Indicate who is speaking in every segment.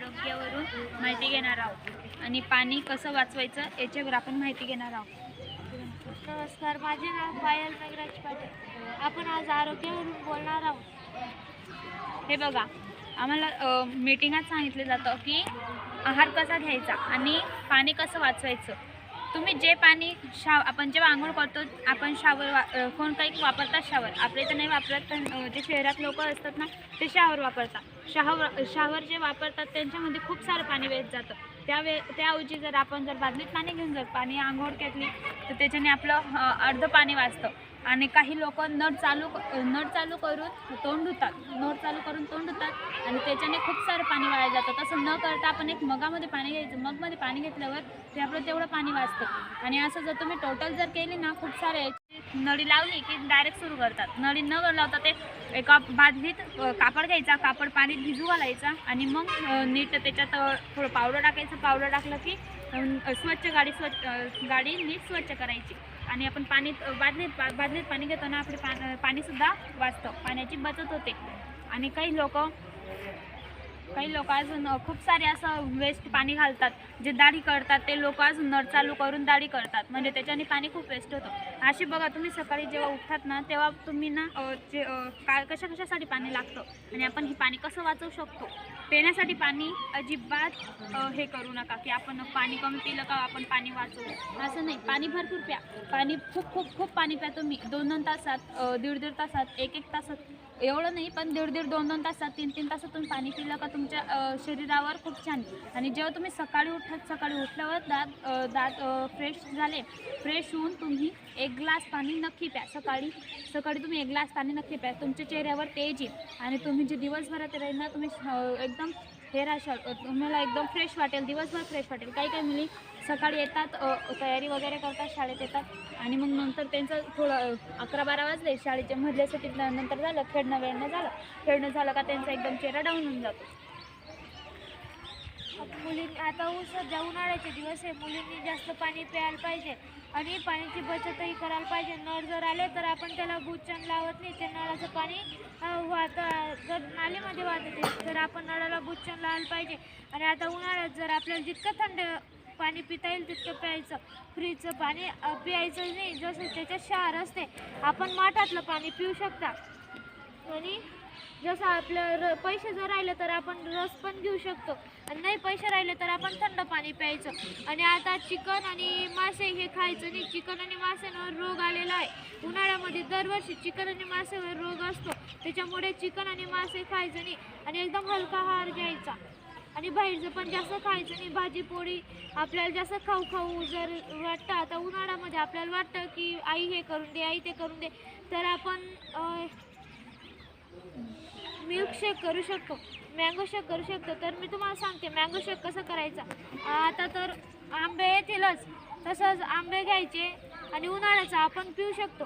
Speaker 1: आरोग्यावरून माहिती घेणार आहोत. आणि पाणी कसं वाचवायचं याच्यावर आपण माहिती घेणार आहोत.
Speaker 2: नमस्कार माझे नाव पायल मेघराज पाटील. आपण आज आरोग्यावरून बोलणार आहोत.
Speaker 1: हे बघा आम्हाला मीटिंगात सांगितलं जातं की आहार कसा घ्यायचा आणि पाणी कसं वाचवायचं. तुम्ही जे पाणी शाव आपण जेव्हा आंघोळ करतो आपण शावर वा कोण काही वापरतात शावर आपल्या इथं नाही वापरत पण जे शहरात लोक असतात ना ते शावर वापरतात. शावर शावर जे वापरतात त्यांच्यामध्ये खूप सारं पाणी वेस्ट जातं. त्यावे त्याऐवजी जर आपण जर बादलीत पाणी घेऊन जर पाणी आंघोळ घेतली तर त्याच्याने आपलं अर्धं पाणी वाचतं. आणि काही लोक नळ चालू नळ चालू करून तोंड धुतात. नळ चालू करून तोंड धुतात आणि त्याच्याने खूप सारं पाणी वाया जातं. तसं न करता आपण एक मगामध्ये पाणी घ्यायचं. मगमध्ये पाणी घेतल्यावर ते आपलं तेवढं पाणी वाचतं. आणि असं जर तुम्ही टोटल जर केली ना खूप सारे नळी लावली की डायरेक्ट सुरू करतात. नळी न लावता ते एका बादलीत कापड घ्यायचा. कापड पाणी भिजू घालायचा आणि मग नीट त्याच्यात थोडं पावडर टाकायचं. पावडर टाकलं की स्वच्छ गाडी स्वच्छ गाडी नीट स्वच्छ करायची. आणि आपण पाणी बादलीत बा- बादलीत पाणी घेतो ना आपले पा पाणीसुद्धा वाचतं. पाण्याची बचत होते. आणि काही लोक काही लोक अजून खूप सारे असं वेस्ट पाणी घालतात. जे दाढी करतात ते लोक अजून नळ चालू करून दाढी करतात. म्हणजे त्याच्याने पाणी खूप वेस्ट होतं. अशी बघा तुम्ही सकाळी जेव्हा उठतात ना तेव्हा तुम्ही ना जे काय कशा कशासाठी पाणी लागतं? आणि आपण हे पाणी कसं वाचवू शकतो? पिण्यासाठी पाणी अजिबात हे करू नका की आपण पाणी कमी पिलं का आपण पाणी वाचवू. असं नाही. पाणी भरपूर प्या. पाणी खूप खूप खूप पाणी प्या तुम्ही. दोन दोन तासात दीड दीड तासात एक एक तासात एवढं नाही पण दीड दीड दोन दोन तासात तीन तीन तासातून पाणी पिलं का तुमच्या शरीरावर खूप छान. आणि जेव्हा तुम्ही सकाळी उठत सकाळी उठल्यावर दात दात फ्रेश झाले फ्रेश होऊन तुम्ही एक ग्लास पाणी नक्की प्या. सकाळी सकाळी तुम्ही एक ग्लास पाणी नक्की प्या. तुमच्या चेहऱ्यावर तेज येईल. आणि तुम्ही जे दिवसभरात राहील ना तुम्ही एकदम हे राहशाल तुम्हाला एकदम फ्रेश वाटेल दिवसभर फ्रेश वाटेल. काही काही मुली सकाळी येतात तयारी वगैरे करतात शाळेत येतात. आणि मग नंतर त्यांचं थोडं अकरा बारा वाजले शाळेच्या मधल्यासाठी नंतर झालं खेळणं वेळणं झालं. खेळणं झालं का त्यांचा एकदम चेहरा डाऊन होऊन जातो.
Speaker 2: मुली आता ऊस सध्या उन्हाळ्याचे दिवस आहे. मुलींनी जास्त पाणी प्यायला पाहिजे. आणि पाण्याची बचतही करायला पाहिजे. नळ जर आले तर आपण त्याला बुच्चन लावत नाही. ते नळाचं पाणी वाहतं जर नालीमध्ये वाहते तर आपण नळाला बुच्चन लावायला पाहिजे. आणि आता उन्हाळ्यात जर आपल्याला जितकं थंड पाणी पिता येईल तितकं प्यायचं. फ्रीजचं पाणी प्यायचं नाही जसं त्याच्यात क्षार असते. आपण माठातलं पाणी पिऊ शकता. आणि जसं आपलं र पैसे जर राहिले तर आपण रस पण घेऊ शकतो. आणि नाही पैसे राहिले तर आपण थंड पाणी प्यायचं. आणि आता चिकन आणि मासे हे खायचं नाही. चिकन आणि माशांवर रोग आलेला आहे. उन्हाळ्यामध्ये दरवर्षी चिकन आणि मासेवर रोग असतो. त्याच्यामुळे चिकन आणि मासे खायचं नाही. आणि एकदम हलका आहार घ्यायचा. आणि बाहेरचं पण जास्त खायचं नाही. भाजी पोळी आपल्याला जास्त खाऊ खाऊ जर वाटतं आता उन्हाळ्यामध्ये आपल्याला वाटतं की आई हे करून दे आई ते करून दे. तर आपण मिल्क शेक करू शकतो. मँगो शेक करू शकतो. तर मी तुम्हाला सांगते मँगो शेक कसं करायचा? आता तर आंबे येतीलच. तसंच आंबे घ्यायचे आणि उन्हाळ्याचा आपण पिऊ शकतो.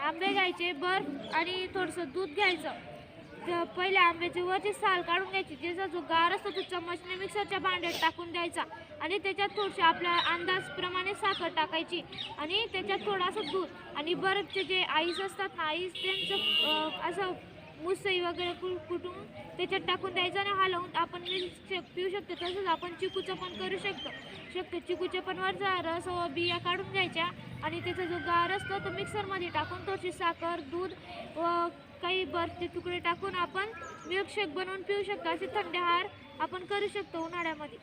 Speaker 2: आंबे घ्यायचे बर्फ आणि थोडंसं दूध घ्यायचं. तर पहिले आंब्याची वरची साल काढून घ्यायची. ज्याचा जो गार असतो तो चम्मचने मिक्सरच्या भांड्यात टाकून द्यायचा. आणि त्याच्यात थोडीशी आपल्या अंदाजप्रमाणे साखर टाकायची. आणि त्याच्यात थोडंसं दूध. आणि बर्फचे जे आईस असतात ना आईस त्यांचं असं मुसई वगैरे कु कुटून त्याच्यात टाकून द्यायचं आणि हलवून आपण शेक पिऊ शकतो. तसंच आपण चिकूचं पण करू शकतो. शकतो चिकूच्या पण वरचा रस व बिया काढून घ्यायच्या आणि त्याचा जो गार असतो तो मिक्सरमध्ये टाकून थोडीशी साखर दूध व काही बर्फचे तुकडे टाकून आपण मिल्कशेक बनवून पिऊ शकतो. असे थंड आहार आपण करू शकतो उन्हाळ्यामध्ये.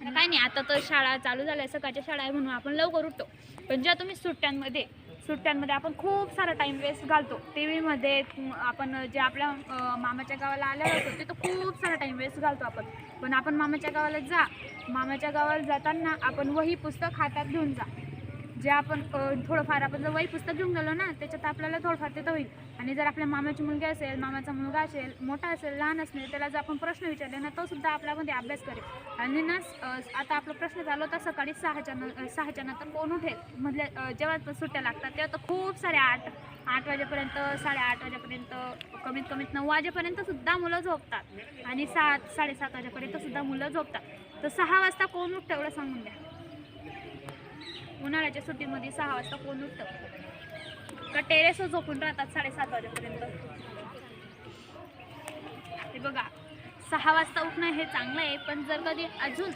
Speaker 1: आणि काही नाही आता तर शाळा चालू झाल्या सकाळच्या शाळा आहे म्हणून आपण लवकर उठतो. पण जेव्हा तुम्ही सुट्ट्यांमध्ये सुट्ट्यांमध्ये आपण खूप सारा टाईम वेस्ट घालतो. टी व्हीमध्ये आपण जे आपल्या मामाच्या गावाला आल्या होतो तिथं खूप सारा टाईम वेस्ट घालतो आपण. पण आपण मामाच्या गावाला जा. मामाच्या गावाला जाताना आपण वही पुस्तक हातात घेऊन जा. जे आपण थोडंफार आपण जर वही पुस्तक घेऊन गेलो ना त्याच्यात आपल्याला थोडंफार तिथं होईल. आणि जर आपल्या मामाची मुलगी असेल मामाचा मुलगा असेल मोठा असेल लहान असेल त्याला जर आपण प्रश्न विचारले ना तो सुद्धा आपल्यामध्ये अभ्यास करेल. आणि ना आता आपला प्रश्न झाला होता सकाळी सहाच्या न सहाच्या नंतर कोण उठेल? मधल्या जेव्हा सुट्ट्या लागतात तेव्हा तर खूप सारे आठ आठ वाजेपर्यंत साडेआठ वाजेपर्यंत कमीत कमीत नऊ वाजेपर्यंत सुद्धा मुलं झोपतात. आणि सात साडेसात वाजेपर्यंत सुद्धा मुलं झोपतात. तर सहा वाजता कोण उठतं एवढं सांगून द्या. उन्हाळ्याच्या सुट्टीमध्ये सहा वाजता कोण उठतं? का टेरेसवर झोपून राहतात साडेसात वाजेपर्यंत. हे बघा सहा वाजता उठणं हे चांगलं आहे पण जर कधी अजून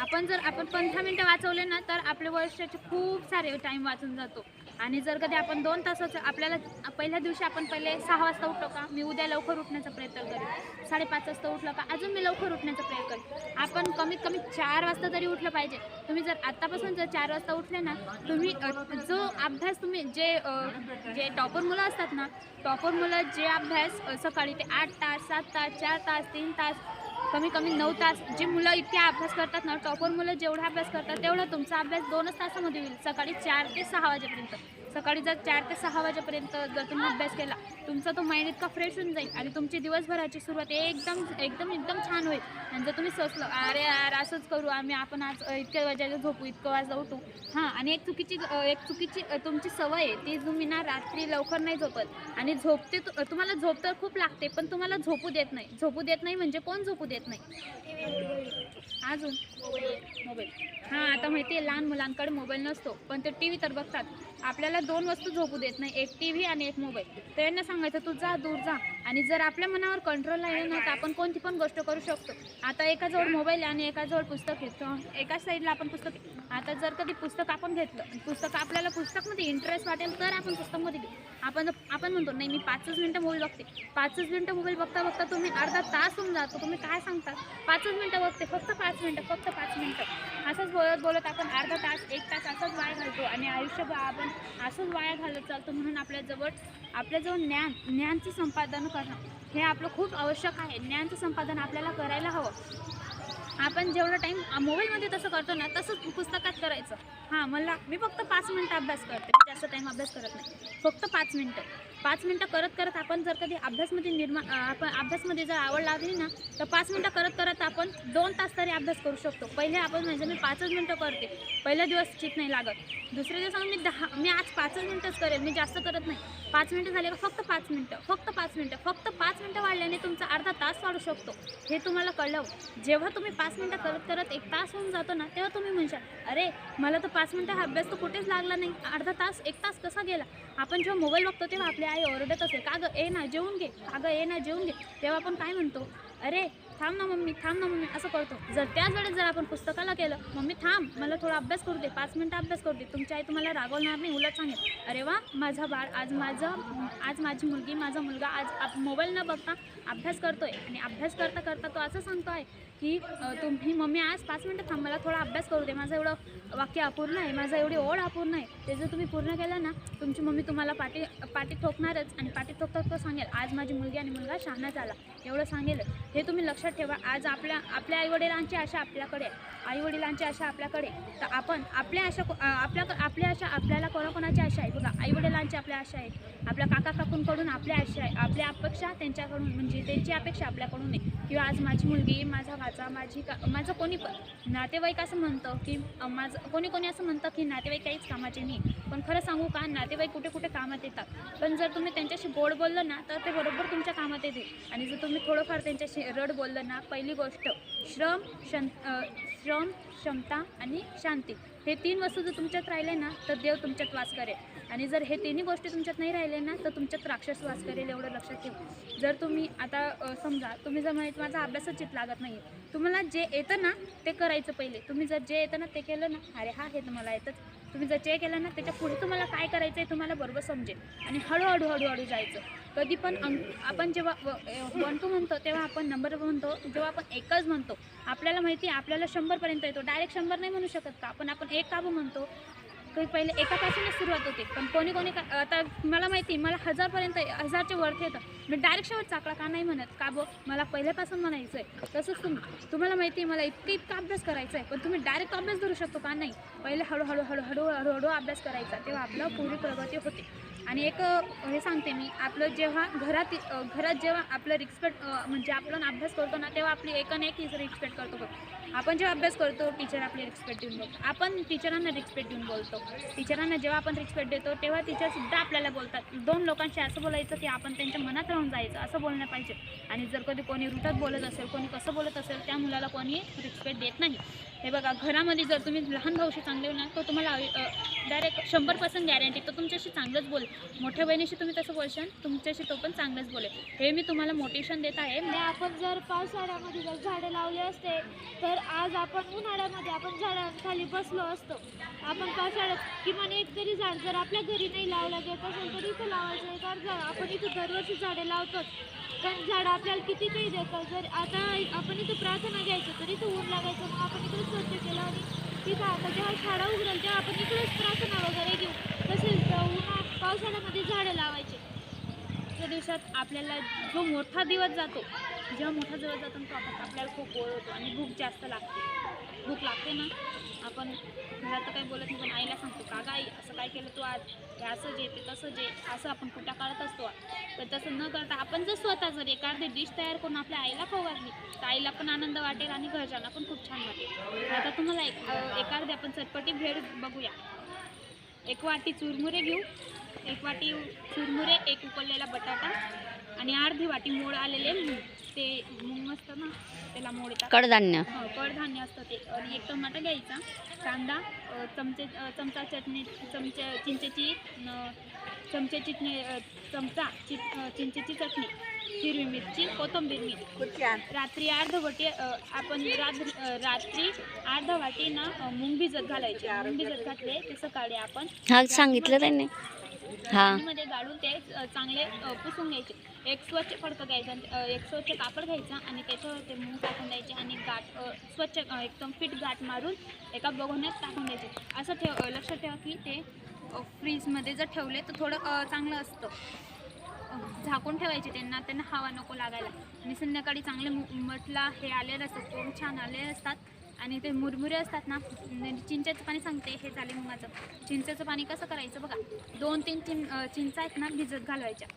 Speaker 1: आपण जर आपण पंधरा मिनटं वाचवले ना तर आपल्या वर्षाचे खूप सारे टाईम वाचून जातो. आणि जर कधी आपण दोन तासाचं आपल्याला पहिल्या दिवशी आपण पहिले सहा वाजता उठलो का मी उद्या लवकर उठण्याचा प्रयत्न करेन. साडेपाच वाजता उठलो का अजून मी लवकर उठण्याचा प्रयत्न करेन. आपण कमीत कमी चार वाजता तरी उठलं पाहिजे. तुम्ही जर आत्तापासून जर चार वाजता उठले ना तुम्ही जो अभ्यास तुम्ही जे जे टॉपर मुलं असतात ना टॉपर मुलं जे अभ्यास सकाळी ते आठ तास सात तास चार तास तीन तास कमी कमी नऊ तास जे मुलं इतके अभ्यास करतात ना टॉपर मुलं जेवढा अभ्यास करतात तेवढा तुमचा अभ्यास दोनच तासामध्ये होईल सकाळी चार ते सहा वाजेपर्यंत. सकाळी जर चार ते सहा वाजेपर्यंत जर तुम्ही अभ्यास केला तुमचा तो माइंड इतका फ्रेश होऊन जाईल आणि तुमची दिवसभराची सुरुवात एकदम एकदम एकदम छान होईल. आणि जर तुम्ही सोचलं अरे यार असंच करू आम्ही आपण आज इतक्या वाजायला झोपू इतकं वाजता उठू. हां आणि एक चुकीची एक चुकीची तुमची सवय आहे ती तुम्ही ना रात्री लवकर नाही झोपत. आणि झोपते तु- तुम्हाला झोप तर खूप लागते पण तुम्हाला झोपू देत नाही. झोपू देत नाही म्हणजे कोण झोपू देत नाही? अजून? मोबाईल. हां आता माहिती आहे लहान मुलांकडे मोबाईल नसतो पण ते टी व्ही तर बघतात. आपल्याला दोन वस्तू झोपू देत नाही एक टी व्ही आणि एक मोबाईल तर यांना सांगायचं तू जा दूर जा. आणि जर आपल्या मनावर कंट्रोल आहे ना तर आपण कोणती पण गोष्ट करू शकतो. आता एकाजवळ मोबाईल आणि एकाजवळ पुस्तक घेतो एका साईडला आपण पुस्तक आता जर कधी पुस्तक आपण घेतलं पुस्तक आपल्याला पुस्तकमध्ये इंटरेस्ट वाटेल तर आपण पुस्तकमध्ये घेऊ. आपण आपण म्हणतो नाही मी पाचच मिनटं मोबाईल बघते. पाचच मिनटं मोबाईल बघता बघता तुम्ही अर्धा तास होऊन जातो. तुम्ही काय सांगता? पाचच मिनटं बघते फक्त पाच मिनटं फक्त पाच मिनटं. असंच बोलत बोलत आपण अर्धा तास एक तास असंच वाया घालतो. आणि आयुष्यभर आपण असंच वाया घालत चालतो म्हणून आपल्याजवळ आपल्याजवळ ज्ञान ज्ञानचं संपादन करणं. हे आपलं खूप आवश्यक आहे. ज्ञानचं संपादन आपल्याला करायला हवं. आपण जेवढा टाईम मोबाईलमध्ये तसं करतो ना तसंच पुस्तकात करायचं. हां मला मी फक्त पाच मिनटं अभ्यास करते. जास्त टाईम अभ्यास करत नाही. फक्त पाच मिनटं. पाच मिनटं करत करत आपण जर कधी अभ्यासमध्ये निर्मा आपण अभ्यासमध्ये जर आवड लागली ना तर पाच मिनटं करत करत आपण दोन तास तरी अभ्यास करू शकतो. पहिले आपण म्हणजे मी पाचच मिनटं करते. पहिला दिवस चित नाही लागत. दुसऱ्या दिवसाला मी दहा मी आज पाचच मिनटंच करेल मी जास्त करत नाही. पाच मिनटं झाले का फक्त पाच मिनटं. फक्त पाच मिनटं. फक्त पाच मिनटं वाढल्याने तुमचा अर्धा तास वाढू शकतो. हे तुम्हाला कळलं? जेव्हा तुम्ही पाच मिनटं करत करत एक तास होऊन जातो ना तेव्हा तुम्ही म्हणशाल अरे मला तर पाच मिनटं हा अभ्यास तर कुठेच लागला नाही. अर्धा तास एक तास कसा गेला? आपण जेव्हा मोबाईल बघतो तेव्हा आपली आई ओरडत असेल का गं ए ना जेवून घे का गं ए ना जेवून घे. तेव्हा आपण काय म्हणतो? अरे थांब ना मम्मी थांब ना मम्मी असं करतो. जर त्याच वेळेस जर आपण पुस्तकाला केलं मम्मी थांब मला थोडा अभ्यास करू दे पाच मिनटं अभ्यास करू दे तुमची आई तुम्हाला रागवणार नाही उलट सांगेल. अरे वा माझा बाळ आज माझं आज माझी मुलगी माझा मुलगा आज मोबाईल न बघता अभ्यास करतोय. आणि अभ्यास करता करता तो असं सांगतो आहे की तुम्ही मम्मी आज पाच मिनटं थांब मला थोडा अभ्यास करू दे. माझं एवढं वाक्य अपूर्ण आहे माझं एवढी ओढ अपूर्ण आहे. ते जर तुम्ही पूर्ण केलं ना तुमची मम्मी तुम्हाला पाठी पाठी ठोकणारच. आणि पाठी ठोकता तो सांगेल आज माझी मुलगी आणि मुलगा शहाणा झाला. एवढं सांगेल. हे तुम्ही लक्षात ठेवा. आज आपल्या आपल्या आईवडिलांची आशा आपल्याकडे आईवडिलांची आशा आपल्याकडे तर आपण आपल्या आशा को- आपल्या आपल्या आशा आपल्याला कोणाकोणाची आशा आहे? बघा आईवडिलांची आपल्या आशा आहे. आपल्या काका काकूंकडून आपल्या आशा आहे. आपल्या अपेक्षा त्यांच्याकडून म्हणजे त्यांची अपेक्षा आपल्याकडून आहे. किंवा आज माझी मुलगी माझा वाचा माझी का माझं कोणी पण नातेवाईक असं म्हणतं की माझं कोणी कोणी असं म्हणतं की नातेवाईक काहीच कामाचे नाही. पण खरं सांगू का नातेवाईक कुठे कुठे कामात येतात. पण जर तुम्ही त्यांच्याशी गोड बोललं ना तर ते बरोबर तुमच्या कामात येतील. आणि जर तुम्ही थोडंफार त्यांच्याशी रड बोललं ना पहिली गोष्ट श्रम शन श्रम क्षमता आणि शांती. हे तीन वस्तू जर तुमच्यात राहिले ना तर देव तुमच्यात वास करेल. आणि जर हे तिन्ही गोष्टी तुमच्यात नाही राहिले ना तर तुमच्यात राक्षस वास करेल एवढं लक्षात ठेवा. जर तुम्ही आता समजा तुम्ही जर म्हणत माझा अभ्यासच चित लागत नाही तुम्हाला जे येतं ना ते करायचं पहिले. तुम्ही जर जे येतं ना ते केलं ना अरे हा हे तर मला येतंच. तुम्ही जर जे केलं ना त्याच्या पुढे तुम्हाला काय करायचं आहे तुम्हाला बरोबर समजेल. आणि हळूहळू हळूहळू जायचं. कधी पण अंक आपण जेव्हा वन टू म्हणतो तेव्हा आपण नंबर म्हणतो जेव्हा आपण एकच म्हणतो. आपल्याला माहिती आहे आपल्याला शंभरपर्यंत येतो. डायरेक्ट शंभर नाही म्हणू शकत का? आपण आपण एक काबू म्हणतो. काही पहिले एकापासूनच सुरुवात होते. पण कोणी कोणी का आता मला माहिती आहे, मला हजारपर्यंत हजारचे वरती येतं. मी डायरेक्ट शेवट चाकला का नाही म्हणत. का बो? मला पहिल्यापासून म्हणायचं आहे तसंच तुम्ही तुम्हाला माहिती आहे मला इतकं इतका अभ्यास करायचा आहे पण तुम्ही डायरेक्ट अभ्यास धरू शकतो का? नाही. पहिले हळूहळू हळूहळू हळूहळू अभ्यास करायचा. तेव्हा आपलं पूर्ण प्रगती होते. आणि एक हे सांगते मी आपलं जेव्हा घरात घरात जेव्हा आपलं रिस्पेक्ट म्हणजे आपण अभ्यास करतो ना तेव्हा आपली एकाने एक रिस्पेक्ट करतो बघ. आपण जेव्हा अभ्यास करतो टीचर आपली रिस्पेक्ट देऊन बोलतो आपण टीचरांना रिस्पेक्ट देऊन बोलतो. टीचरांना जेव्हा आपण रिस्पेक्ट देतो तेव्हा टीचरसुद्धा आपल्याला बोलतात. दोन लोकांशी असं बोलायचं की आपण त्यांच्या मनात राहून जायचं. असं बोलणं पाहिजे. आणि जर कधी कोणी रुटत बोलत असेल कोणी कसं बोलत असेल त्या मुलाला कोणी रिस्पेक्ट देत नाही. हे बघा घरामध्ये जर तुम्ही लहान भाऊशी चांगले ना तो तुम्हाला डायरेक्ट शंभर पर्सेंट गॅरंटी तो तुमच्याशी चांगलंच बोल मोठ्या बहिणीशी तुम्ही तसं बोलशाल तुमच्याशी तो पण चांगलंच बोलेल. हे मी तुम्हाला मोटिवेशन देत आहे.
Speaker 2: आपण जर पावसाळ्यामध्ये जर झाडे लावले असते तर आज आपण उन्हाळ्यामध्ये आपण झाडांखाली बसलो असतो. आपण पावसाळ्यात किमान एक तरी झाड जर आपल्या घरी नाही लावलं गेलं असेल तर इथं लावायचं कारण अर्ध आपण इथं दरवर्षी झाडे लावतोच. पण झाड आपल्याला किती काही देतात. जर आता आपण इथं प्रार्थना घ्यायची तर इथं ऊन लागायचं मग आपण इकडे स्वच्छ केलं आणि तिथं आता जेव्हा शाळा उघडेल तेव्हा आपण इकडेच प्रार्थना वगैरे घेऊ. तसेच उन्हा पावसाळ्यामध्ये झाडे लावायचे.
Speaker 1: त्या दिवसात आपल्याला जो मोठा दिवस जातो जेव्हा मोठा दिवस जातो तो आपण आपल्याला खूप बोर होतो आणि भूक जास्त लागते. भूक लागते ना? आपण घरात तर काही बोलत नाही पण आईला सांगतो का गाई आई असं काय केलं तू आज? हे असं जे ते तसं जे असं आपण कुठं काढत असतो तर तसं न करता आपण जर स्वतः जर एखादी डिश तयार करून आपल्या आईला खाऊ घातली तर आईला पण आनंद वाटेल आणि घरच्यांना पण खूप छान वाटेल. आता तुम्हाला एक एखादी आपण चटपटी भेळ बघूया. एक वाटी चुरमुरे घेऊ एक वाटी चुरमुरे एक उकळलेला बटाटा आणि अर्धी वाटी मोड आलेले मूग. ते मूग असतं ना त्याला मोड येतात.
Speaker 3: कडधान्य.
Speaker 1: हो कडधान्य असतं ते. आणि एक टमाटा घ्यायचा कांदा अ, चमचे अ, चमचा चटणी चमचे चिंचेची न, चमचे चिटणी अ, चमचा चि अ, चिंचेची चटणी हिरवी मिरची कोथिंबीर मीठ. रात्री अर्ध वाटी अ, आपण रात्री रात्री अर्ध वाटी ना अ, मूग भिजत घालायचे. मूग भिजत घातले ते सकाळी आपण
Speaker 3: सांगितलं त्यांनी. हा.
Speaker 1: मध्ये गाळून ते चांगले पुसून घ्यायचे. एक स्वच्छ फडकं घ्यायचं एक स्वच्छ कापड घ्यायचं आणि त्याच्यावर ते मूग टाकून द्यायचे आणि गाठ स्वच्छ एकदम फिट गाठ मारून एका बघूनच टाकून द्यायचे. असं ठेव लक्षात ठेवा की ते फ्रीजमध्ये जर ठेवले तर थोडं चांगलं असतं. झाकून ठेवायचे त्यांना त्यांना हवा नको लागायला. आणि संध्याकाळी चांगले मु- मटला हे आलेले असतात पोळून छान आलेले असतात. आणि ते मुरमुरे असतात ना म्हणजे चिंचेचं पाणी सांगते हे झाले मुगाचं चिंचेचं पाणी कसं करायचं बघा दोन तीन चिं चिंचा आहेत ना भिजत घालवायच्या.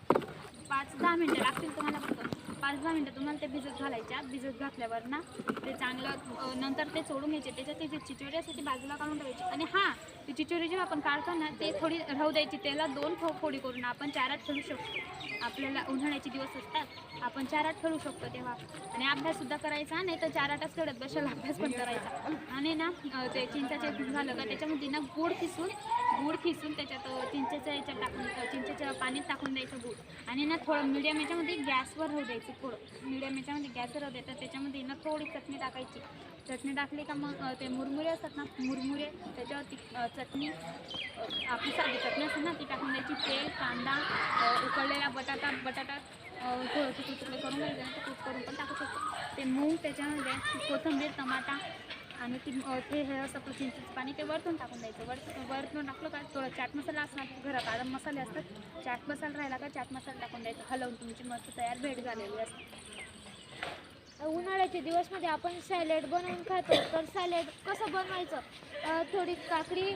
Speaker 1: पाच दहा मिनटं लागतील तुम्हाला बघतो पाच दहा मिनटं तुम्हाला ते भिजत घालायच्या. भिजत घातल्यावर ना ते चांगलं नंतर ते सोडून घ्यायचे. त्याच्यात ते जे चिचोरी असते ती बाजूला काढून ठेवायची. आणि हां ती चिचोरी जेव्हा आपण काढतो ना ते थोडी राहू द्यायची. त्याला दोन फो फोडी करून आपण चारात खेळू शकतो. आपल्याला उन्हाळ्याचे दिवस असतात. आपण चारात खेळू शकतो तेव्हा. आणि अभ्याससुद्धा करायचा नाही तर चाराटच खेळत बसेल अभ्यास पण करायचा. आणि ना ते चिंचाचे झालं का त्याच्यामध्ये ना गोड किसून गुड खिसून त्याच्यात चिंचेच्या याच्यात टाकून चिंचेच्या पाण्यात टाकून द्यायचं गुड. आणि ना थोडं मिडियम याच्यामध्ये गॅसवर राहू द्यायचं थोडं. मिडियम याच्यामध्ये गॅसवर राहू द्यायचं त्याच्यामध्ये ना थोडी चटणी टाकायची. चटणी टाकली का मग ते मुरमुरे असतात ना मुरमुरे त्याच्यावरती चटणी आपली साधी चटणी असते ना ती टाकून द्यायची. तेल कांदा उकळलेला बटाटा बटाटा थोडंसं तुकडे करून घ्यायचं आणि करून पण टाकू शकतो. ते मूग त्याच्यामध्ये कोथिंबीर टमाटा आणि ती ते हे असं आपलं चिंचेचं पाणी ते वरतून टाकून द्यायचं. वर वरतून टाकलं का थोडं चाट मसाला असणार घरात. आराम मसाले असतात चाट मसाला राहिला का चाट मसाला टाकून द्यायचा. हलवून तुमची मस्त तयार भेट झालेली असते.
Speaker 2: उन्हाळ्याच्या दिवसमध्ये म्हणजे आपण सॅलेड बनवून खातो. तर सॅलेड कसं बनवायचं? थोडी काकडी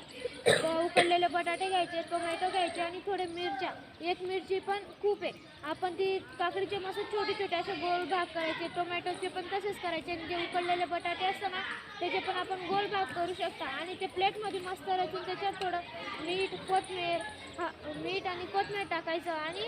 Speaker 2: उकडलेले बटाटे घ्यायचे टोमॅटो घ्यायचे आणि थोडे मिरच्या. एक मिरची पण खूप आहे. आपण ती काकडीचे मस्त छोटे छोटे असे गोल भाग करायचे टोमॅटोचे पण तसेच करायचे आणि जे उकडलेले बटाटे असतात ना त्याचे पण आपण गोल भाग करू शकता. आणि ते प्लेटमध्ये मस्त रचून त्याच्यात थोडं मीठ कोथमीर हा मीठ आणि कोथमीर टाकायचं आणि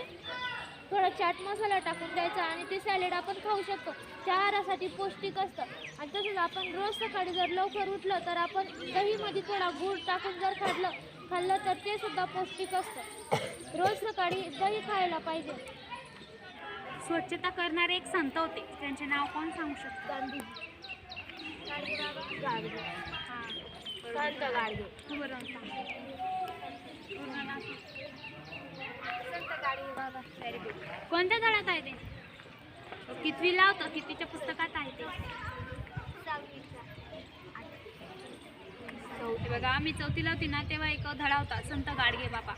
Speaker 2: थोडा चाट मसाला टाकून द्यायचा आणि ते सॅलेड आपण खाऊ शकतो. शहरासाठी पौष्टिक असतं. आणि तसंच आपण रोज सकाळी जर लवकर उठलं तर आपण दहीमध्ये थोडा गूळ टाकून जर खाल्लं खाल्लं तर ते सुद्धा पौष्टिक असतं. रोज सकाळी दही खायला पाहिजे.
Speaker 1: स्वच्छता करणारे एक संत होते. त्यांचे नाव कोण सांगू शकतो?
Speaker 2: गांधी.
Speaker 1: हां.
Speaker 2: संत गाडगे
Speaker 1: तू बरोबर सांग पूर्ण नाव सांग.
Speaker 2: संत गाडगे बाबा
Speaker 1: व्हेरी गुड कोणत्या धड्यात आहे ते? कितवीला होतं? कितवीच्या पुस्तकात आहे ते? चौथी. बघा मी चौथीला होती ना तेव्हा एक धडा होता संत गाडगे बाबा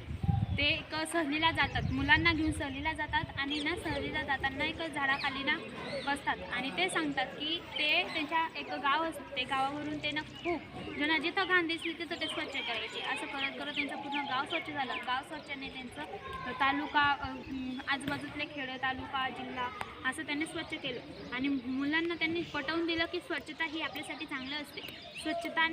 Speaker 1: ते एक सहलीला जातात. मुलांना घेऊन सहलीला जातात आणि ना सहलीला जाताना एक झाडाखाली ना बसतात. आणि ते सांगतात की ते त्यांच्या एक गाव असतं. ते गावावरून ते ना खूप ज्यांना जिथं घाण दिसली तिथं ते स्वच्छ करायचे. असं करत करत त्यांचं पूर्ण गाव स्वच्छ झालं. गाव स्वच्छने त्यांचं तालुका आजूबाजूतले खेडं तालुका जिल्हा असं त्यांनी स्वच्छ केलं. आणि मुलांना त्यांनी पटवून दिलं की स्वच्छता ही आपल्यासाठी चांगलं असते. स्वच्छता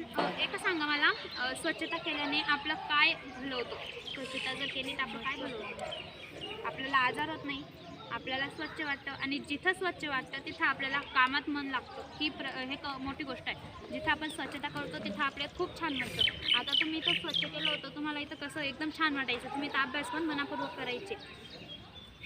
Speaker 1: एक सांगा मला स्वच्छता केल्याने आपलं काय भलं होतं? स्वच्छता जर केली तर आपण काय भलं आपल्याला आजार होत नाही आपल्याला स्वच्छ वाटतं आणि जिथं स्वच्छ वाटतं तिथं आपल्याला कामात मन लागतं. ही प्र हे क मोठी गोष्ट आहे. जिथं आपण स्वच्छता करतो तिथं आपल्याला खूप छान वाटतं. आता तुम्ही इथं स्वच्छ केलं होतं तुम्हाला इथं कसं एकदम छान वाटायचं. तुम्ही इथं अभ्यास पण मनापूर्वक करायचे.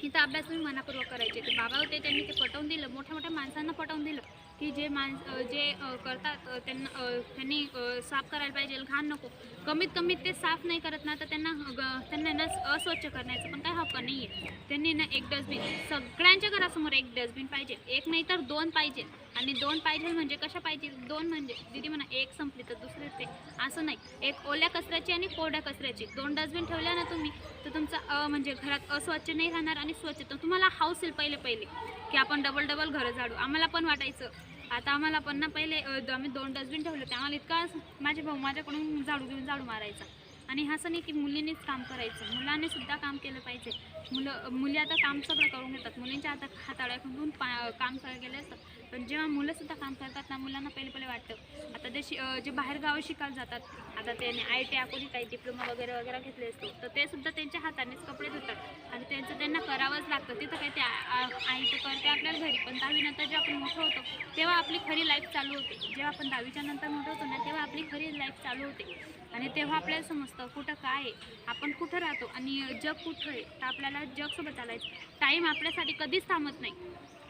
Speaker 1: इथं अभ्यास तुम्ही मनापूर्वक करायचे. ते बाबा होते त्यांनी ते पटवून दिलं मोठ्या मोठ्या माणसांना पटवून दिलं की जे माणस जे करतात त्यांना त्यांनी साफ करायला पाहिजे घाण नको. कमीत कमी ते साफ नाही करत ना तर त्यांना ग- त्यांना ना अस्वच्छ करण्याचं पण काही हक्क नाही आहे त्यांनी ना एक डस्टबिन सगळ्यांच्या घरासमोर एक डस्टबिन पाहिजे. एक नाही तर दोन पाहिजे. आणि दोन पाहिजे म्हणजे कशा पाहिजे? दोन म्हणजे दिदी म्हणा एक संपली तर दुसरे ते. असं नाही. एक ओल्या कचऱ्याची आणि कोरड्या कचऱ्याची. दोन डस्टबिन ठेवल्या ना तुम्ही तर तुमचं अ म्हणजे घरात अस्वच्छ नाही राहणार आणि स्वच्छ. तर तुम्हाला हाऊस येईल पहिले पहिले की आपण डबल डबल घरं झाडू. आम्हाला पण वाटायचं आता आम्हाला पण ना पहिले आम्ही दोन डस्टबिन ठेवले होते. आम्हाला इतका माझे भाऊ माझ्याकडून झाडू घेऊन झाडू मारायचा. आणि असं नाही की मुलींनीच काम करायचं. मुलांनी सुद्धा काम केलं पाहिजे. मुलं मुली आता काम सगळं करून घेतात. मुलींच्या आता हाताळ्याकडून पा काम केलं गेले असतं. पण जेव्हा मुलंसुद्धा काम करतात ना मुलांना पहिले पहिले वाटतं. आता जे शि जे बाहेर गावं शिकायला जातात आता त्यांनी आय टी कोणी काही डिप्लोमा वगैरे वगैरे घेतले असतो तर ते सुद्धा त्यांच्या हातानेच कपडे धुतात. आणि त्यांचं त्यांना करावंच लागतं. तिथं काही ते आई तर करते आपल्याला घरी पण दहावीनंतर जेव्हा आपण मोठं होतो तेव्हा आपली खरी लाईफ चालू होते. जेव्हा आपण दहावीच्या नंतर मोठं होतो ना तेव्हा आपली खरी लाईफ चालू होते. आणि तेव्हा आपल्याला समजतं कुठं काय आहे. आपण कुठं राहतो आणि जग कुठं आहे तर आपल्याला जगसोबत चालायचं. टाईम आपल्यासाठी कधीच थांबत नाही.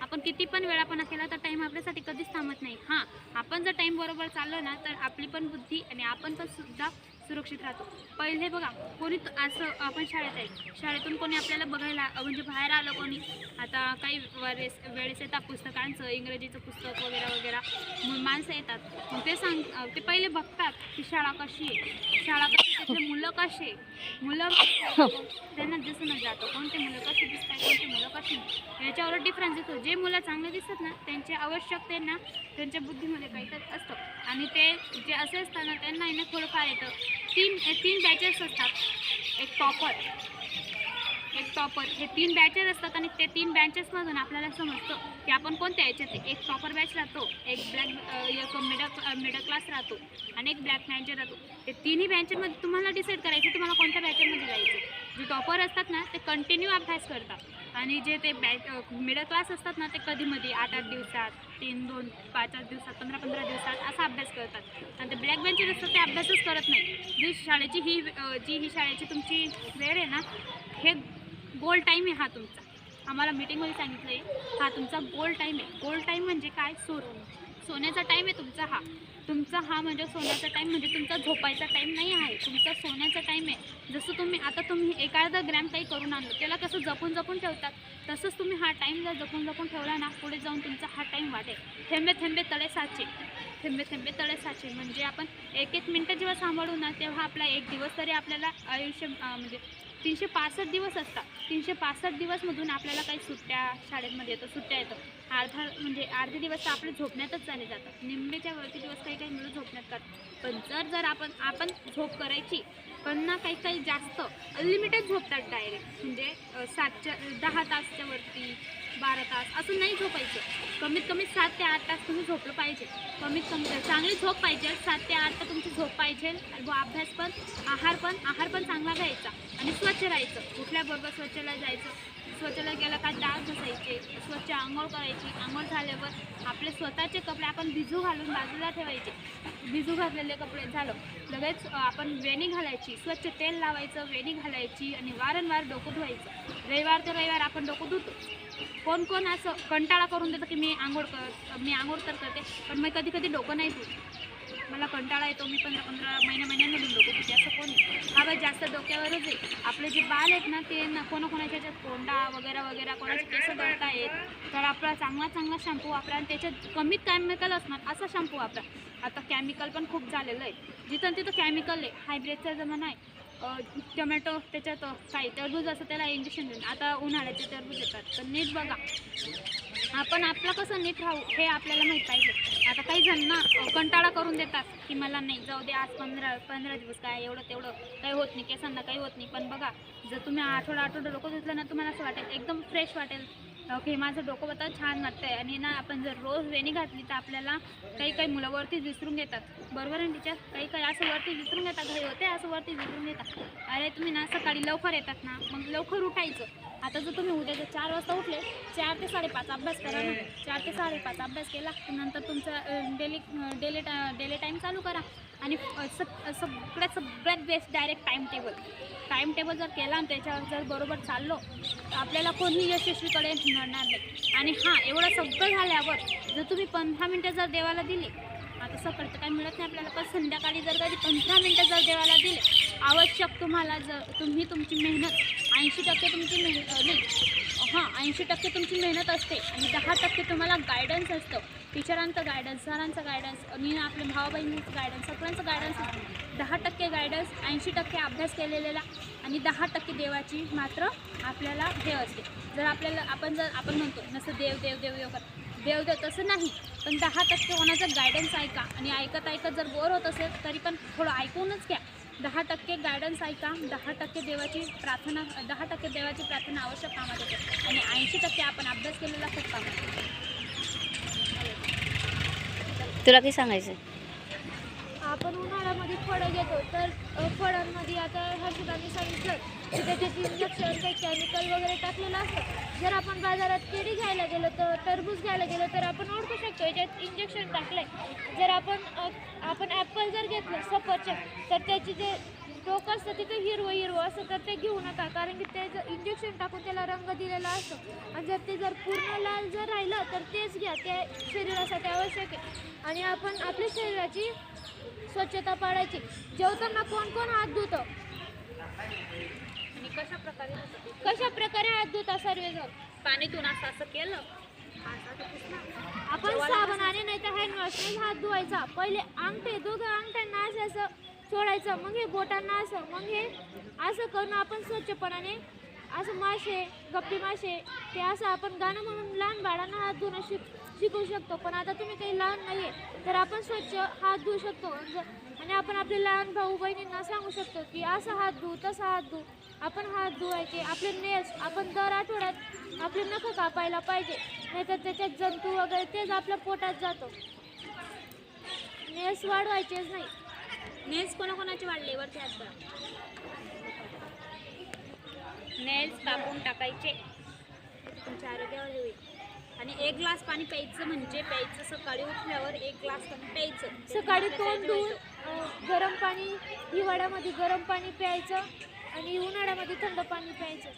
Speaker 1: आपण किती पण वेळापणा केला तर टाईम आपल्यासाठी कधीच थांबत नाही. हां आपण जर टाईम बरोबर चाललो ना तर आपली पण बुद्धी आणि आपण पण सुद्धा सुरक्षित राहतो. पहिले बघा कोणी असं आपण शाळेत आहे. शाळेतून कोणी आपल्याला बघायला म्हणजे बाहेर आलं कोणी आता काही वेळेस वेळेस येतात पुस्तकांचं इंग्रजीचं पुस्तक वगैरे वगैरे. माणसं येतात. मग ते सांग ते पहिले बघतात की शाळा कशी आहे. शाळा आहे, तिथले मुलं कसे. मुलं त्यांना दिसूनच जातं कोणते मुलं कसे दिसतात कोणते मुलं कशी नाही. याच्यावर डिफरन्स येतो. जे मुलं चांगले दिसतात ना त्यांचे आवश्यकतेना त्यांच्या बुद्धीमध्ये काहीतरी असतं. आणि ते जे असे असतात ना त्यांना थोडंफार येतं. तीन तीन बॅचेस असतात. एक टॉपर एक टॉपर हे तीन बॅचेस असतात आणि ते तीन बॅचेसमधून आपल्याला समजतं की आपण कोणत्या याच्यात एक टॉपर बॅच राहतो एक ब्लॅक एक मिडल मिडल क्लास राहतो आणि एक ब्लॅक मॅनेजर राहतो. ते तिन्ही बँचेमध्ये तुम्हाला डिसाईड करायचं तुम्हाला कोणत्या बॅचेमध्ये जायचं जे टॉपर असतात ना ते कंटिन्यू अभ्यास करतात. आणि जे ते बॅच मिडल क्लास असतात ना ते कधीमध्ये आठ आठ दिवसात तीन दोन पाच आठ दिवसात पंधरा पंधरा दिवसात असा अभ्यास करतात. आणि ते ब्लॅक बेंचेस असतात ते अभ्यासच करत नाही जी शाळेची ही जी ही शाळेची तुमची वेळ आहे ना हे गोल टाईम आहे हा तुमचा. आम्हाला मीटिंगमध्ये सांगितलं आहे हा तुमचा गोल टाईम आहे. गोल टाईम म्हणजे काय? सोन. सोन्याचा टाईम आहे तुमचा हा. तुमचा हा म्हणजे सोन्याचा टाईम म्हणजे तुमचा झोपायचा टाईम नाही आहे. तुमचा सोन्याचा टाईम आहे. जसं तुम्ही आता तुम्ही एखादा ग्रॅम काही करून आणलं त्याला कसं जपून जपून ठेवतात? तसंच तुम्ही हा टाईम जर जपून जपून ठेवला ना पुढे जाऊन तुमचा हा टाईम वाढेल. थेंबे थेंबे तळे साचे. थेंबे थेंबे तळे साचे. म्हणजे आपण एक एक मिनटं जेव्हा सांभाळू ना तेव्हा आपला एक दिवस तरी आपल्याला आयुष्य म्हणजे तीनशे पासष्ट दिवस असतात. तीनशे पासष्ट दिवसमधून आपल्याला काही सुट्ट्या शाळेमध्ये येतं सुट्ट्या येतं. अर्धा म्हणजे अर्धे दिवस तर आपले झोपण्यातच चालले जातात. निम्मेच्या वरती दिवस काही काही मुलं झोपण्यात करतात पण जर जर आपण आपण झोप करायची पण ना काही काही जास्त अनलिमिटेड झोपतात डायरेक्ट म्हणजे सातच्या दहा तासच्या वरती बारा तास असं नाही झोपायचं. कमीत कमी सात ते आठ तास तुम्ही झोपलं पाहिजे. कमीत कमी चांगली झोप पाहिजे. सात ते आठ तर तुमची झोप पाहिजे. व अभ्यास पण आहार पण आहार पण चांगला घ्यायचा आणि स्वच्छ राहायचं. उठल्याबरोबर स्वच्छला जायचं. स्वच्छला गेलं का दात घसायचे स्वच्छ आंघोळ करायची आंघोळ झाल्यावर आपले स्वतःचे कपडे आपण भिजू घालून बाजूला ठेवायचे. भिजू घातलेले कपडे झालं लगेच आपण वेणी घालायची स्वच्छ तेल लावायचं वेणी घालायची आणि वारंवार डोकं धुवायचं. रविवार ते रविवार आपण डोकं धुतो. कोण कोण असं कंटाळा करून देतं की मी आंघोळ कर मी आंघोळ तर करते पण मी कधी कधी डोकं नाही धुत. मला कंटाळा येतो मी पंधरा पंधरा महिन्या महिन्यांमधून डोकं धुते असं कोण. हा बाई जास्त डोक्यावरच आहे. आपले जे बाल आहेत ना ते ना कोणाकोणाच्या याच्यात कोंडा वगैरे वगैरे कोणाचे केस गळत आहेत तर आपला चांगला चांगला शॅम्पू वापरा आणि त्याच्यात कमीत केमिकल असणार असा शॅम्पू वापरा. आता केमिकल पण खूप झालेलं आहे. जिथं तिथं केमिकल आहे. हायब्रिडचा जमाना आहे. टोमॅटो त्याच्यात काही टरबूज असं त्याला इंजेक्शन देऊन आता उन्हाळ्याचे टरबूज येतात. तर नीट बघा. आपण आपलं कसं नीट राहू हे आपल्याला माहीत पाहिजे. आता काही जण ना कंटाळा करून देतात की मला नाही जाऊ दे आज पंधरा पंधरा दिवस काय एवढं तेवढं काही होत नाही केसांना काही होत नाही. पण बघा जर तुम्ही आठवडा आठवडा डोकं धुतलं ना तुम्हाला असं वाटेल एकदम फ्रेश वाटेल. ओके माझं डोकं बघा छान वाटतंय. आणि ना आपण जर रोज वेणी घातली तर आपल्याला काही काही मुलं वरतीच विसरून घेतात. बरोबर आहे टीचर काही काही असं वरती विसरून घेतात घरी होते असं वरती विसरून घेतात अरे तुम्ही ना सकाळी लवकर येतात ना मग लवकर उठायचं. आता जर तुम्ही उद्या जर चार वाजता उठले चार ते साडेपाच अभ्यास करा ना. चार ते साडेपाच अभ्यास केला नंतर तुमचं डेली डेली टा डेली टाईम चालू करा. आणि सग सगळ्यात सगळ्यात best direct time table time table जर केला आणि त्याच्यावर जर बरोबर चाललो तर आपल्याला कोणीही यशस्वीकडे मिळणार नाही. आणि हां एवढं सगळं झाल्यावर जर तुम्ही पंधरा मिनटं जर देवाला दिली असं करतं तर काही मिळत नाही आपल्याला. पण संध्याकाळी जर कधी पंधरा मिनटं जर देवाला दिले आवश्यक तुम्हाला जर तुम्ही तुमची मेहनत ऐंशी टक्के तुमची मेहनत नाही हां ऐंशी टक्के तुमची मेहनत असते आणि दहा टक्के तुम्हाला गायडन्स असतं. टीचरांचं गायडन्स सरांचं गायडन्स आणि आपल्या भाऊ बहिणींचं गायडन्स सगळ्यांचं गायडन्स दहा टक्के गायडन्स ऐंशी टक्के अभ्यास केलेला आणि दहा टक्के देवाची मात्र आपल्याला हे असते. जर आपल्याला आपण जर आपण म्हणतो नसं देव देव देव देव कर देव देव तसं नाही. पण दहा टक्के कोणाचं गायडन्स ऐका. आणि ऐकत ऐकत जर बोर होत असेल तरी पण थोडं ऐकूनच घ्या. दहा टक्के गायडन्स ऐका. दहा टक्के देवाची प्रार्थना दहा टक्के देवाची प्रार्थना आवश्यक कामात येते. आणि ऐंशी टक्के आपण अभ्यास केलेला खूप कामात
Speaker 3: तुला काही सांगायचं
Speaker 2: आपण उन्हाळ्यामध्ये फळं घेतो. तर फळांमध्ये आता हर्षदाने सांगितलं की त्याच्यात इंजेक्शन काही केमिकल वगैरे टाकलेलं असतं. जर आपण बाजारात केळी घ्यायला गेलो तर टरबूज घ्यायला गेलो तर आपण ओळखू शकतो याच्यात इंजेक्शन टाकलंय. जर आपण आपण ॲपल जर घेतलं सफरचंद तर त्याची जे टोक असतं तिथे हिरवं हिरवं असं तर ते घेऊ नका कारण की त्याचं इंजेक्शन टाकून त्याला रंग दिलेला असतो. आणि जर ते जर पूर्ण लाल जर राहिलं तर तेच घ्या ते शरीरासाठी आवश्यक आहे. आणि आपण आपल्या शरीराची स्वच्छता पाळायची. जेवताना कोण कोण हात धुतं?
Speaker 1: कशा प्रकारे?
Speaker 2: कशा प्रकारे हात धुता सर्वजण
Speaker 1: पाणीतून असं असं केलं.
Speaker 2: आपण साबणाने नाही तर हँड वॉशने हात धुवायचा. पहिले अंगठे दोघं अंगठ्यांना असं असं सोडायचं. मग हे बोटांना असं. मग हे असं करून आपण स्वच्छपणाने. असं मासे गप्पी मासे ते असं आपण गाणं म्हणून लहान बाळांना हात धुणं शिक शिकवू शकतो. पण आता तुम्ही काही लहान नाही आहे तर आपण स्वच्छ हात धुवू शकतो. ज- आणि आपण आपले लहान भाऊ बहिणींना सांगू शकतो की असं हात धुवू तसं हात धुवू आपण हात धुवायचे आपले नेल्स आपण दर आठवड्यात आपले नखं कापायला पाहिजे. नाहीतर त्याच्यात जंतू वगैरे तेच आपल्या पोटात जातो. नेल्स वाढवायचेच नाही.
Speaker 1: नेल्स कोणाकोणाचे वाढले वरती हात करा नेल्स कापून टाकायचे. तुमच्या आरोग्यावर होईल आणि एक ग्लास पाणी प्यायचं म्हणजे प्यायचं सकाळी उठल्यावर एक ग्लास पाणी प्यायचं.
Speaker 2: सकाळी
Speaker 1: ते
Speaker 2: तोंड धुवून गरम पाणी हिवाळ्यामध्ये गरम पाणी प्यायचं. आणि उन्हाळ्यामध्ये थंड पाणी प्यायचं.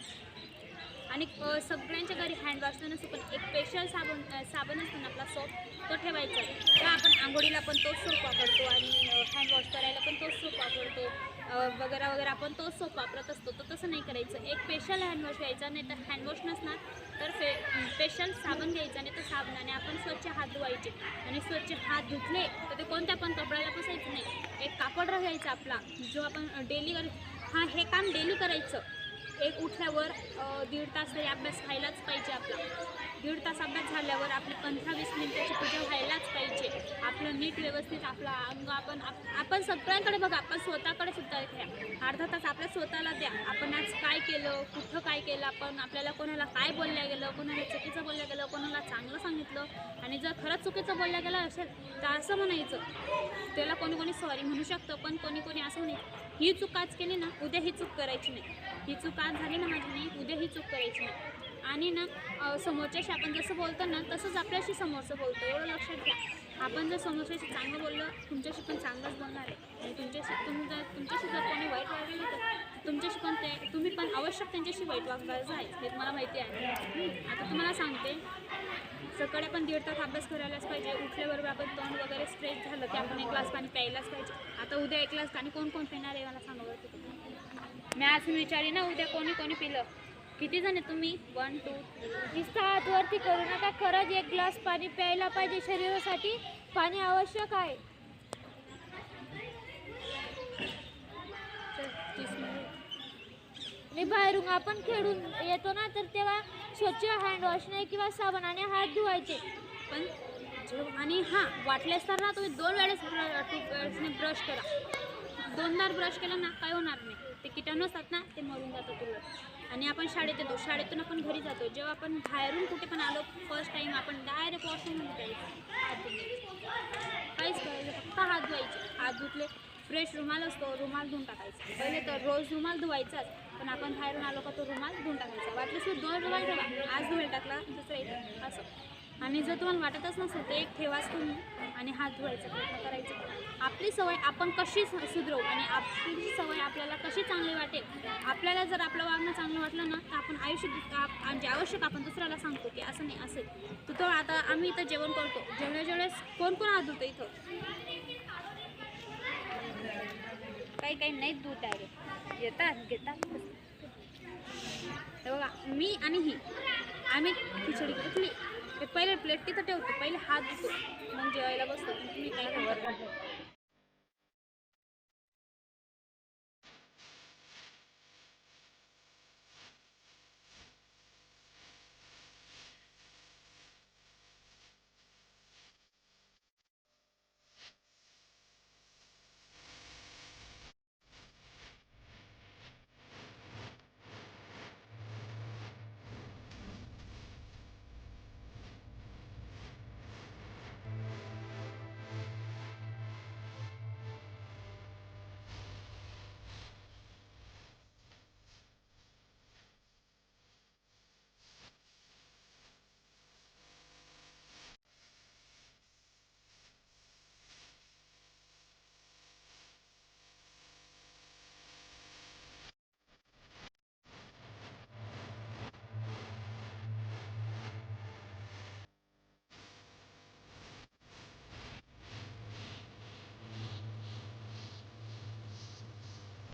Speaker 1: आणि सगळ्यांच्या घरी हँड वॉश नसतो पण एक स्पेशल साबण साबण असतो ना आपला सोप तो ठेवायचा. तर आपण आंघोळीला पण तोच सोप वापरतो आणि हँडवॉश करायला पण तोच सोप वापरतो. वगैरे वगैरे आपण तोच सोप वापरत असतो. तर तसं नाही करायचं. एक स्पेशल हँडवॉश घ्यायचा नाही तर हँडवॉश नसणार तर फे स्पेशल साबण घ्यायचा नाही तर साबणाने आपण स्वच्छ हात धुवायचे. आणि स्वच्छ हात धुतले तर ते कोणत्या पण कपड्याला पुसायचं नाही. एक कापड घ्यायचा आपला जो आपण डेली हां हे काम डेली करायचं. एक उठल्यावर दीड तास तरी अभ्यास व्हायलाच पाहिजे आपला. दीड तास अभ्यास झाल्यावर आपली पंधरा वीस मिनिटाची पूजा व्हायलाच पाहिजे. आपलं नीट व्यवस्थित आपला अंग आपण आप- आपण सगळ्यांकडे बघा आपण स्वतःकडे सुद्धा घ्या अर्धा तास आपल्या स्वतःला द्या. आपण आज काय केलं कुठं काय केलं आपण आपल्याला कोणाला काय बोलल्या गेलं कोणाला चुकीचं बोलल्या गेलं कोणाला चांगलं सांगितलं आणि जर खरंच चुकीचं बोलल्या गेलं असेल तर असं म्हणायचं. त्याला कोणी कोणी सॉरी म्हणू शकतं पण कोणी कोणी असं म्हणायचं ही चूक आज केली ना उद्या ही चूक करायची नाही. ही चूक आज झाली ना माझी उद्या ही चूक करायची नाही. आणि ना समोरच्याशी आपण जसं बोलतो ना तसंच आपल्याशी समोरचं बोलतो एवढं लक्षात घ्या. आपण जर समोरच्याशी चांगलं बोललं तुमच्याशी पण चांगलंच बोलणार आहे. आणि तुमच्याशी तुम जर तुमच्याशी जर कोणी वाईट वागलं तर तुमच्याशी पण ते तुम्ही पण आवश्यक त्यांच्याशी वाईट वागायचं आहे हे तुम्हाला माहिती आहे. आता तुम्हाला सांगते सकाळी आपण दीड तास अभ्यास करायलाच पाहिजे. उठल्याबरोबर आपण तोंड वगैरे स्ट्रेच झालं की आपण एक ग्लास पाणी प्यायलाच पाहिजे. आता उद्या एक ग्लास पाणी कोण कोण पिणार आहे मला सांगा बरं मी आज विचारी ना उद्या कोणी कोणी पिलं? किती जण आहे तुम्ही? वन टू
Speaker 2: नुसतं हात वरती करू नका. खरंच एक ग्लास पाणी प्यायला पाहिजे शरीरासाठी. पाणी आवश्यक आहे. आणि बाहेरून आपण खेळून येतो ना तर तेव्हा स्वच्छ हँडवॉशने किंवा साबणाने हात धुवायचे.
Speaker 1: पण आणि हां वाटल्यास तर ना तुम्ही दोन वेळेस टूथब्रशने ब्रश करा. दोनदार ब्रश केला ना काय होणार नाही. ते किटाणू असतात ना ते मरून जातात उलट आणि आपण शाळेत येतो शाळेतून आपण घरी जातो. जेव्हा आपण बाहेरून कुठे पण आलो फर्स्ट टाईम आपण डायरेक्ट वॉशरूममध्ये जायचं हात धुवायचे. काहीच करायचं फक्त हात धुवायचे. हात धुतले फ्रेश रुमाल असतो रुमाल धुवून टाकायचा. पहिले तर रोज रुमाल धुवायचाच. पण आपण बाहेरून आलो का तो रुमाल धुवून टाकायचा. वाटलं तर दोन रुमाल ठेवा. आज धुवायला टाकला दुसरा एक असं. आणि जर तुम्हाला वाटतच नसेल तर एक ठेवाच तुम्ही आणि हात धुवायचा प्रयत्न करायचा. आपली सवय आपण कशी सुधरवू आणि आपली सवय आपल्याला कशी चांगली वाटेल? आपल्याला जर आपलं वागणं चांगलं वाटलं ना तर आपण आयुष्य म्हणजे आवश्यक आपण दुसऱ्याला सांगतो की असं नाही असेल तर तो आता आम्ही इथं जेवण करतो. जेवणाच्या जेवढ्यास कोण कोण हात धुतं इथं? काही काही नाही दूध डायरेक्ट येतात घेतात. तर बघा मी आणि ही. आम्ही खिचडी घेतली ते पहिले प्लेट तिथं ठेवतो. पहिले हात धुतो. मग जेवायला बसतो. तुम्ही काय